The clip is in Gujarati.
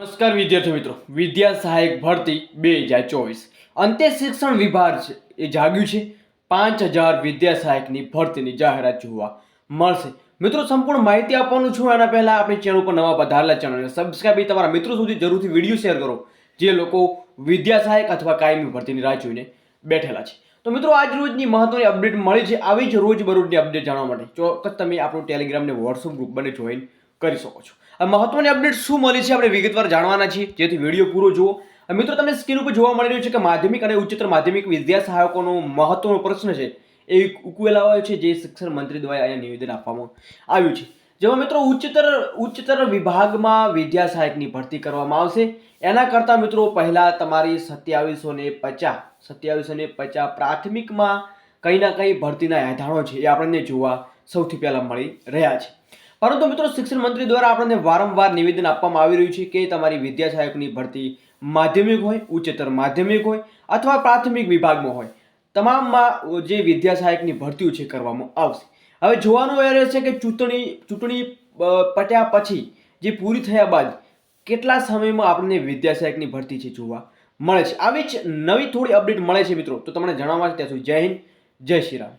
નમસ્કાર વિદ્યાર્થી મિત્રો. વિદ્યા સહાયક ભરતી બે હજાર ચોવીસ. અંતે શિક્ષણ વિભાગ છે એ જાગ્યું છે. પાંચ હજાર વિદ્યા સહાયકની ભરતીની જાહેરાત જોવા મળશે. મિત્રો, સંપૂર્ણ માહિતી આપવાનું છું. એના પહેલાં આપણી ચેનલ ઉપર નવા પધારેલા ચેનલને સબસ્ક્રાઇબ કરી તમારા મિત્રો સુધી જરૂરથી વીડિયો શેર કરો, જે લોકો વિદ્યા સહાયક અથવા કાયમી ભરતીની રાહ જોઈને બેઠેલા છે. તો મિત્રો, આજ રોજની મહત્વની અપડેટ મળી છે. આવી જ રોજ બરોજની અપડેટ જાણવા માટે ચોક્કસ તમે આપણું ટેલિગ્રામ ને વોટ્સઅપ ગ્રુપ બને જોઈન કરી શકો છો. આ મહત્વની અપડેટ શું મળી છે આપણે વિગતવાર જાણવાના છીએ. જેથી વીડિયો પૂરો જુઓ. મિત્રો તમે સ્ક્રીન ઉપર જોવા મળી રહ્યું છે કે માધ્યમિક અને ઉચ્ચતર માધ્યમિક વિદ્યા સહાયકોનો મહત્વનો પ્રશ્ન છે. એ ઉકેલાયો આવ્યો છે જે શિક્ષણ મંત્રી દ્વારા અહીંયા નિવેદન આપવામાં આવ્યું છે. જેમાં મિત્રો ઉચ્ચતર ઉચ્ચતર વિભાગમાં વિદ્યા સહાયકની ભરતી કરવામાં આવશે. એના કરતાં મિત્રો પહેલાં તમારી સત્યાવીસો ને પચાસ, સત્યાવીસો ને પચાસ પ્રાથમિકમાં કંઈ ના કંઈ ભરતીના એધાણો છે એ આપણને જોવા સૌથી પહેલાં મળી રહ્યા છે. પરંતુ મિત્રો શિક્ષણ મંત્રી દ્વારા આપણને વારંવાર નિવેદન આપવામાં આવી રહ્યું છે કે તમારી વિદ્યા સહાયકની ભરતી માધ્યમિક હોય, ઉચ્ચતર માધ્યમિક હોય અથવા પ્રાથમિક વિભાગમાં હોય. તમામમાં જે વિદ્યા સહાયકની ભરતીઓ છે કરવામાં આવશે. હવે જોવાનું એ રહેશે કે ચૂંટણી ચૂંટણી પટ્યા પછી જે પૂરી થયા બાદ કેટલા સમયમાં આપણને વિદ્યા સહાયકની ભરતી છે જોવા મળે છે. આવી જ નવી થોડી અપડેટ મળે છે મિત્રો. તો તમને જણાવવા છે ત્યાં સુધી જય હિન્દ, જય શ્રી રામ.